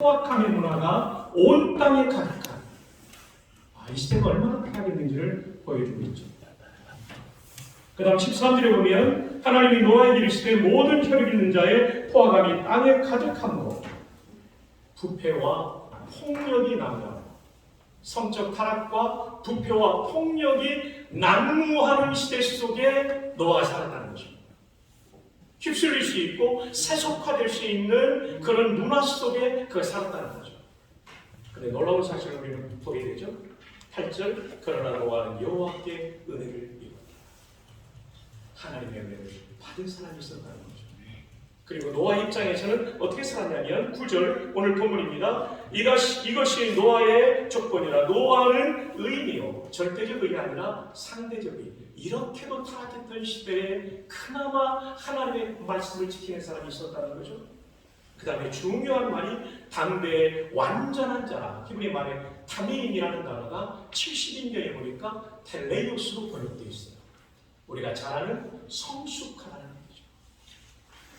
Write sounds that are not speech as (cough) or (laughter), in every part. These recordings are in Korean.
포악함의 문화가 온 땅에 가득한 아, 이 시대가 얼마나 타락했는지를 보여주고 있죠. 그 다음 13절에 보면 하나님이 노아에게 이르시되 모든 혈육 있는 자의 포악함이 땅에 가득함으로 부패와 폭력이 난무하는 성적 타락과 부패와 폭력이 난무하는 시대 속에 노아가 살았다는 거죠. 휩쓸릴 수 있고 세속화될 수 있는 그런 문화 속에 그가 살았다는 거죠. 근데 놀라운 사실을 우리는 보게 되죠. 8절 그러나 노아는 여호와께 은혜를 입었다. 하나님의 은혜를 받은 사람이 있었다는. 그리고 노아 입장에서는 어떻게 살았냐면 9절 오늘 본문입니다. 이것이, 이것이 노아의 조건이라 노아는 의인이요 절대적 의가 아니라 상대적 의 이렇게도 타락했던 시대에 그나마 하나님의 말씀을 지키는 사람이 있었다는 거죠. 그 다음에 중요한 말이 당대의 완전한 자라 히브리 말에 타미인이라는 단어가 70인경에 보니까 텔레이오스로 번역되어 있어요. 우리가 잘 아는 성숙하다는.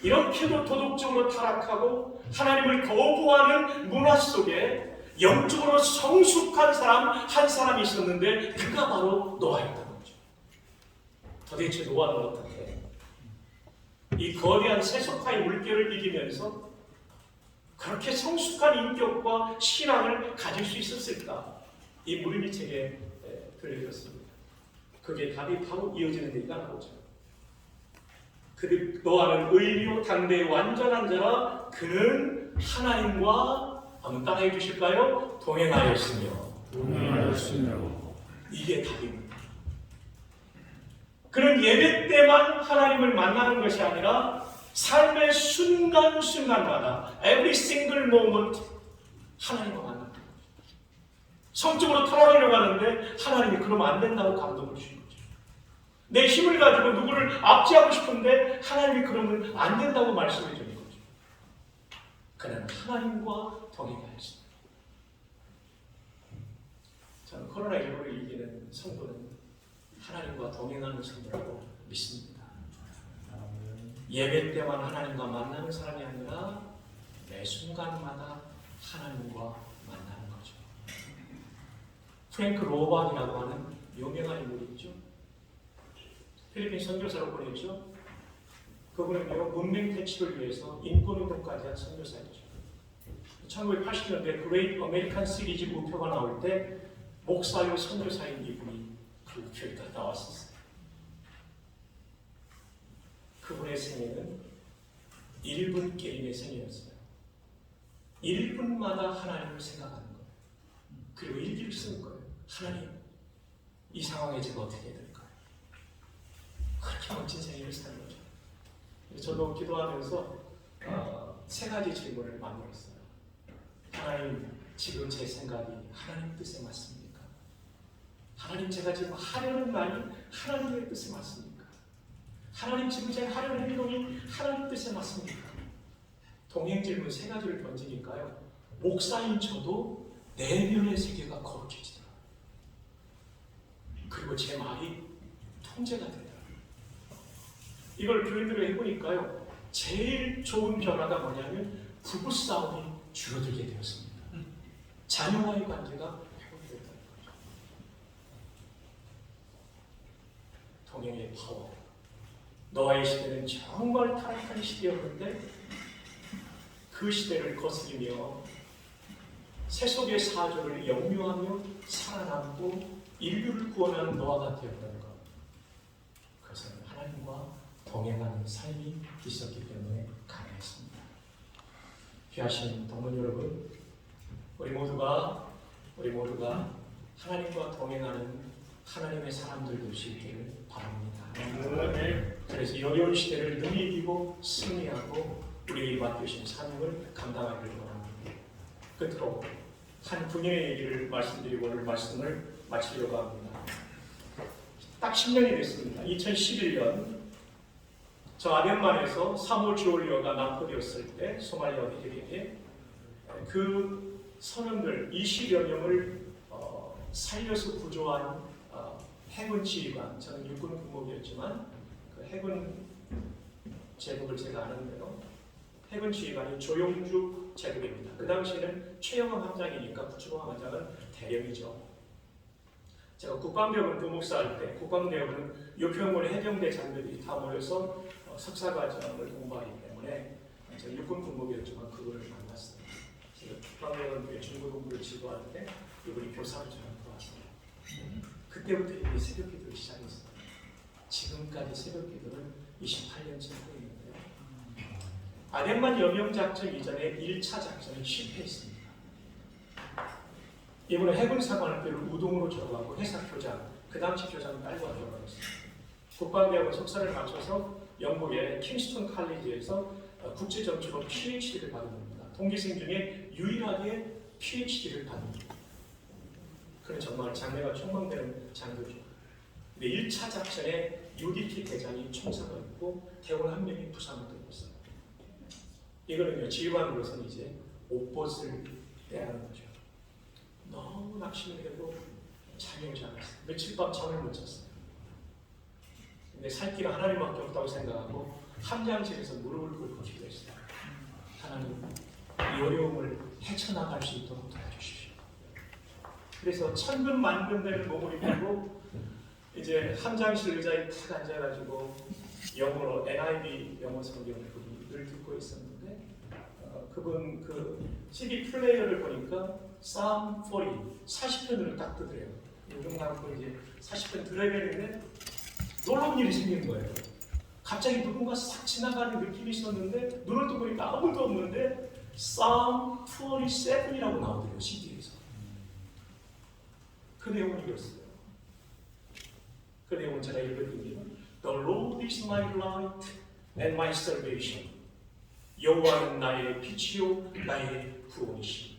이렇게도 도덕적으로 타락하고 하나님을 거부하는 문화 속에 영적으로 성숙한 사람 한 사람이 있었는데 그가 바로 노아였다는 거죠. 도대체 노아는 어떻게 이 거대한 세속화의 물결을 이기면서 그렇게 성숙한 인격과 신앙을 가질 수 있었을까? 이 물음이 제게 들려졌습니다. 그게 답이 바로 이어지는 얘기가 나오죠. 그 노아는 의리요 당대의 완전한 자라 그는 하나님과 한번 따라해 주실까요? 동행하였으며 동행하였으며 이게 답입니다. 그는 예배 때만 하나님을 만나는 것이 아니라 삶의 순간순간마다 every single moment 하나님과 만납니다. 성적으로 타락하려고 하는데 하나님이 그러면 안 된다고 감동을 거죠. 내 힘을 가지고 누구를 압제하고 싶은데 하나님이 그러면 안 된다고 말씀해 주는 거죠. 그는 하나님과 동행하였습니다. 저는 코로나19를 이기는 성도는 하나님과 동행하는 성도라고 믿습니다. 예배 때만 하나님과 만나는 사람이 아니라 매 순간마다 하나님과 만나는 거죠. 프랭크 로반이라고 하는 유명한 인물이 있죠. 필리핀 선교사로 보냈죠. 그분은요 문맹 퇴치를 위해서 인권운동까지 한 선교사이죠. 1980년대 그레이트 아메리칸 시리즈 우표가 나올 때 목사요 선교사인 이분이 그 우표에 나왔었어요. 그분의 생애는 1분 게임의 생애였어요. 1분마다 하나님을 생각하는 거예요. 그리고 일기를 쓰는 거예요. 하나님, 이 상황에 제가 어떻게 해야 될까요? 그렇게 멋진 생애를 산 거죠. 저도 기도하면서 어, 세 가지 질문을 만들었어요. 하나님, 지금 제 생각이 하나님 뜻에 맞습니까? 하나님, 제가 지금 하려는 말이 하나님의 뜻에 맞습니까? 하나님, 지금 제가 하려는 행동이 하나님 뜻에 맞습니까? 동행 질문 세 가지를 던지니까요. 목사인 저도 내면의 세계가 거룩해지더라고요. 그리고 제 말이 통제가 되더라고요. 이걸 교인들로 해보니까요. 제일 좋은 변화가 뭐냐면 부부싸움이 줄어들게 되었습니다. 자녀와의 관계가 회복되었다는 거죠. 동행의 파워. 너와의 시대는 정말 타락한 시대였는데 그 시대를 거스리며 세속의 사조를 영유하며 살아남고 인류를 구원하는 노아가 되었다는 것. 동행하는 삶이 있었기 때문에 가능했습니다. 귀하신 동문 여러분, 우리 모두가 우리 모두가 하나님과 동행하는 하나님의 사람들 될수 있기를 바랍니다. 그래서 이 어려운 시대를 능히 이기고 승리하고 우리에게 맡겨주신 사명을 감당하기를 원합니다. 끝으로 한 군인의 얘기를 말씀드리고 오늘 말씀을 마치려고 합니다. 딱 10년이 됐습니다. 2011년 저 아덴만에서 사모 주올리오가 납포되었을 때 소말리아 어디들에게 그 선원들 20여 명을 어, 살려서 구조한 어, 해군 지휘관 저는 육군 군목이었지만 그 해군 제목을 제가 아는데요. 해군 지휘관이 조용주 제독입니다. 그 당시에는 최영원 함장이니까 부추봉 함장은 대령이죠. 제가 국방대학원 교목사 할 때 국방대학원은 요평군 해병대 장교들이 다 모여서 어, 석사 과정을 공부하기 때문에 제가 육군 군목이었지만 그거를 만났어요. 제가 국방대학원 중국 공부를 지도할 때 이분이 교사로 저를 들어왔어요. 그때부터 이미 새벽 기도를 시작했어요. 지금까지 새벽 기도를 28년째 하고 있는데요. 아덴만 여명 작전 이전에 1차 작전은 실패했습니다. 이번에 해군 사관학교를 우동으로 졸업하고 해사 교장, 그 당시 교장은 딸과 졸업했습니다. 국방대학원 석사를 마쳐서 영국의 킹스턴 칼리지에서 어, 국제정치로 PhD를 받은 겁니다. 동기생 중에 유일하게 PhD를 받은. 그는 정말 장래가 촉망되는 장교죠. 근데 1차 작전에 UDT 대장이 총사가 있고 대원 한 명이 부상을 입었어요. 이거는요 지휘관으로서는 이제 옷벗을 빼라는 거죠. 너무 낙심이 되고 잠이 오지 않았어요. 며칠 밤 잠을 못 잤어요. 근데 살 길은 하나님밖에 없다고 생각하고 함장실에서 무릎을 꿇고 기도했어요. 하나님 이 어려움을 헤쳐나갈 수 있도록 도와주십시오. 그래서 천근 만근 되는 몸을 입고 이제 함장실 의자에 탁 앉아가지고 영어로 NIV 영어 성경을 그분이 늘 듣고 있었는데 어, 그분 그 CD 플레이어를 보니까 Psalm 40, 40편으로 딱 뜨더래요. 요즘 나고 이제 40편 들어야 되는데 놀라운 일이 생긴 거예요. 갑자기 누군가 싹 지나가는 느낌이 있었는데 눈을 떠 보니까 아무도 없는데 Psalm 47이라고 나오더래요 CD에서. 그 내용은 이겼어요. 그 내용은 제가 읽어드리면 The Lord is my light and my salvation. 여호와는 나의 빛이요 나의 구원이시.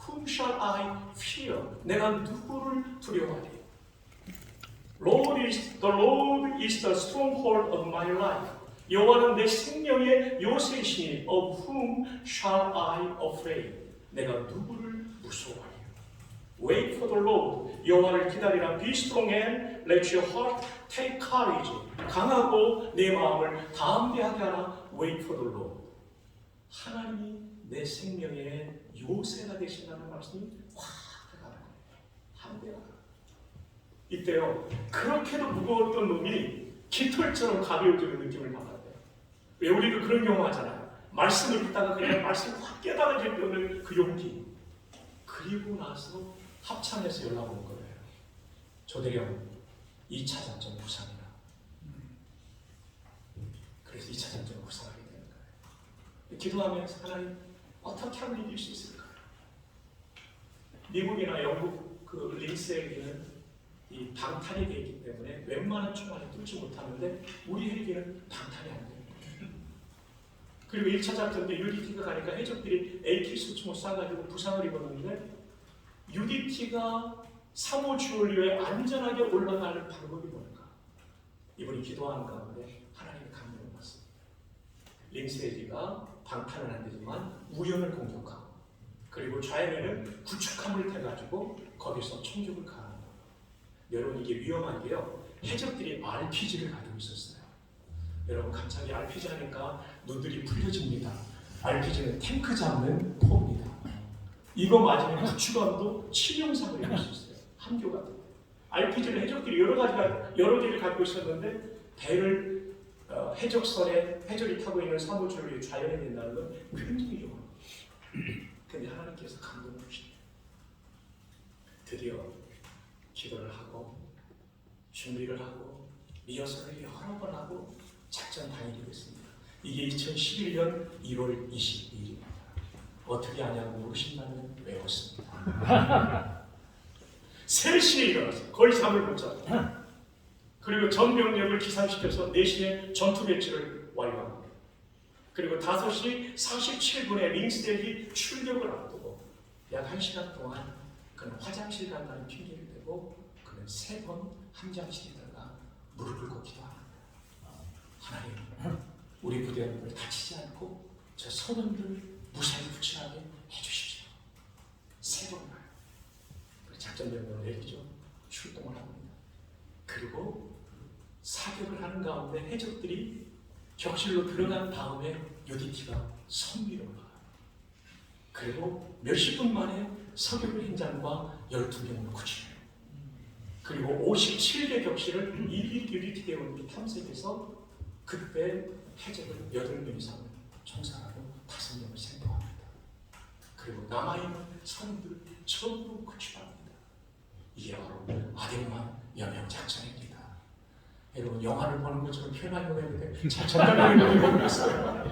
Whom shall I fear? 내가 누구를 두려워하리? Lord is the Lord is the stronghold of my life. 여호와는 내 생명의 요새시니 of whom shall I afraid? 내가 누구를 무서워하리? Wait for the Lord. 여호와를 기다리라. Be strong and let your heart take courage. 강하고 내 마음을 담대하게 하라. Wait for the Lord. 하나님이 내 생명의 요새가 되신다는 말씀이 확 들어가는 거예요. 담대하라. 이때요. 그렇게도 무거웠던 놈이 깃털처럼 가벼워지는 느낌을 받았대요. 왜 우리도 그런 경우 하잖아요. 말씀을 듣다가 그냥 말씀 확 깨달아질 때 오는 그 용기. 그리고 나서 합참에서 연락 온 거예요. 조대령 2차 작전 부상이라. 그래서 2차 작전 부상하게 되는 거예요. 기도하면서 하나님 어떻게 하면 이길 수 있을까요? 미국이나 영국 그 링스헬기는 이 방탄이 되어 있기 때문에 웬만한 총알이 뚫지 못하는데 우리 헬기는 방탄이 안 돼요. 그리고 1차 작전 때 UDT가 가니까 해적들이 AK 수총을 쏴가지고 부상을 입었는데 UDT가 3호 주얼리에 안전하게 올라가는 방법이 뭘까? 이분이 기도하는 가운데 하나님의 감동을 받습니다. 링스헬기가 방탄은 안 되지만 우연을 공격하고 그리고 좌회면은 구축함을 대가지고 거기서 총격을 거예요. 여러분 이게 위험한 게요. 해적들이 RPG를 가지고 있었어요. 여러분 갑자기 RPG 하니까 눈들이 풀려집니다. RPG는 탱크 잡는 포입니다. 이거 맞으면 구축함도 치명상을 입을 수 있어요. 함교 같은 데. RPG를 해적들이 여러 가지가 여러 개를 갖고 있었는데 배를 어, 해적선에 해적이 타고 있는 사무조를 좌연해 된다는 건 굉장히 위험합니다. (clears throat) 근데 하나님께서 감동을 주시네요. 드디어 기도를 하고 준비를 하고 리허설을 여러 번 하고 작전 당일이 됐습니다. 이게 2011년 1월 22일입니다. 어떻게 하냐고 물으신다면 외웠습니다. (laughs) 3시에 일어났어요. 거의 잠을 못 잤어요. 그리고 전 병력을 기상시켜서 4시에 전투 배치를 완료합니다. 그리고 5시 47분에 링스델이 출격을 앞두고 약 1시간 동안 그는 화장실 간다는 핑계를 대고 그는 세 번 함장실에 들어가 무릎을 꿇고 기도합니다. 하나님, 우리 부대 여러분을 다치지 않고 저 선원들 무사히 부친하게 해주십시오. 세 번만. 작전 명령을 내리죠. 출동을 합니다. 그리고 사격을 하는 가운데 해적들이 격실로 들어간 다음에 UDT가 선비로 가. 그리고 몇십 분 만에 석유를 현장과 12명을 구출해요. 그리고 57개 격실을 UDT 대원들이 탐색해서 그때 해적을 8명 이상 총살하고 5명을 생포합니다. 그리고 남아있는 사람들을 전부 구출합니다. 이게 바로 아덴만 여명 작전입니다. 여러분 영화를 보는 것처럼 표현하려고 했는데 잘 전달하려고 모르겠어요.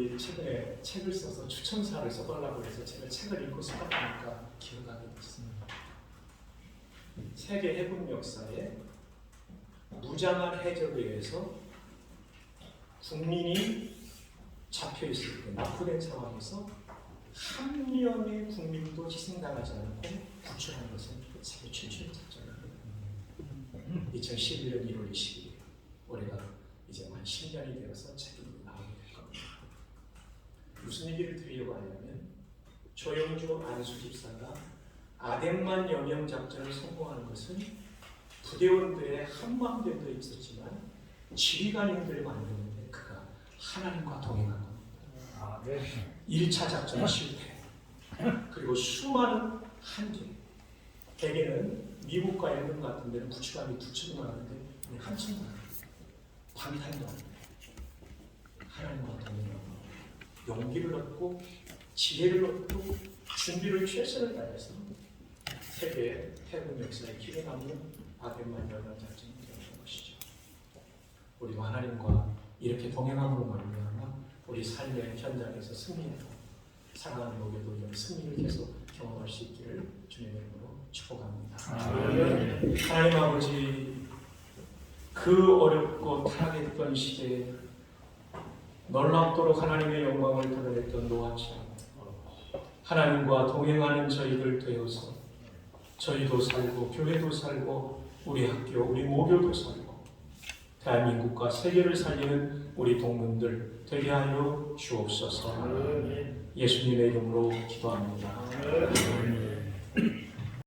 그분이 최근에 책을 써서 추천사를 써달라고 해서 제가 책을 읽고 생각하니까 기억나게 됐습니다. 세계 해군 역사에 무장한 해적에 의해서 국민이 잡혀 있을 때 납부된 상황에서 한 명의 국민도 희생당하지 않고 구출한 것은 세계 최초의 작전입니다. 2011년 1월 20일 올해가 이제 만 10년이 되어서 겁니다. 무슨 얘기를 드리려고 하냐면 조영주 안수 집사가 아덴만 여명 작전을 성공하는 것은 부대원들의 한마음대도 있었지만 지휘관님들이 만드는데 그가 하나님과 동행한 겁니다. 아, 네. 1차 작전 실패 그리고 수많은 한계 대개는 미국과 일본 같은 데는 구축함이 두 층만 하는데 한 방탄도 안 돼. 하나님과 동행하고 용기를 얻고 지혜를 얻고 준비를 최선을 다해서 세계 해군 역사에 기회 남는 아덴만 열강 작전이 되는 것이죠. 우리도 하나님과 이렇게 동행함으로 말미암아 우리 삶의 현장에서 승리하고 사랑하는 목에도 이런 승리를 계속 경험할 수 있기를 주님의 이름으로 축복합니다. 하나님 아버지 그 어렵고 타락했던 시대에 놀랍도록 하나님의 영광을 드러냈던 노아처럼 하나님과 동행하는 저희들 되어서 저희도 살고 교회도 살고 우리 학교 우리 모교도 살고 대한민국과 세계를 살리는 우리 동문들 되게 하여 주옵소서. 예수님의 이름으로 기도합니다.